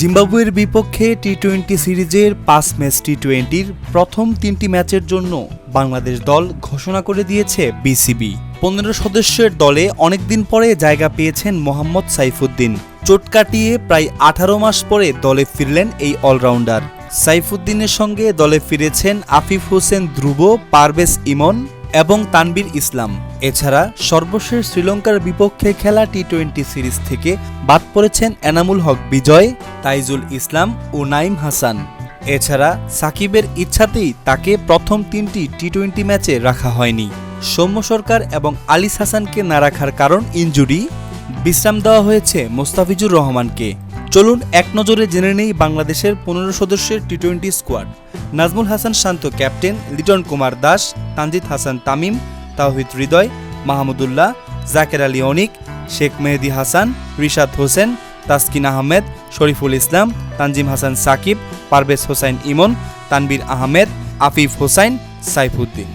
জিম্বাবুয়ের বিপক্ষে T twenty সিরিজের পাঁচ ম্যাচ টি টোয়েন্টির প্রথম তিনটি ম্যাচের জন্য বাংলাদেশ দল ঘোষণা করে দিয়েছে বিসিবি। পনেরো সদস্যের দলে অনেকদিন পরে জায়গা পেয়েছেন মোহাম্মদ সাইফুদ্দিন। চোট কাটিয়ে প্রায় আঠারো মাস পরে দলে ফিরলেন এই অলরাউন্ডার। সাইফুদ্দিনের সঙ্গে দলে ফিরেছেন আফিফ হোসেন ধ্রুব, পারভেজ ইমন এবং তানবির ইসলাম। এছাড়া সর্বশেষ শ্রীলঙ্কার বিপক্ষে খেলা টি টোয়েন্টি সিরিজ থেকে বাদ পড়েছেন এনামুল হক বিজয়, তাইজুল ইসলাম ও নাইম হাসান। এছাড়া সাকিবের ইচ্ছাতেই তাকে প্রথম তিনটি টি টোয়েন্টি ম্যাচে রাখা হয়নি। সৌম্য সরকার এবং আলিস হাসানকে না রাখার কারণ ইনজুরি। বিশ্রাম দেওয়া হয়েছে মোস্তাফিজুর রহমানকে। চলুন এক নজরে জেনে নেই বাংলাদেশের পনেরো সদস্যের T twenty squad Najmul Hasan Shanto captain, Liton Kumar Das, Tanzid Hasan Tamim, Towhid Hridoy, Mahmudullah, Zaker Ali অনিক, শেখ মেহেদি হাসান, রিশাদ হোসেন, তাসকিন আহমেদ, শরীফুল ইসলাম, তানজিম হাসান সাকিব, পারভেজ হোসাইন ইমন, তানবীর আহমেদ, আফিফ হোসাইন, সাইফুদ্দিন।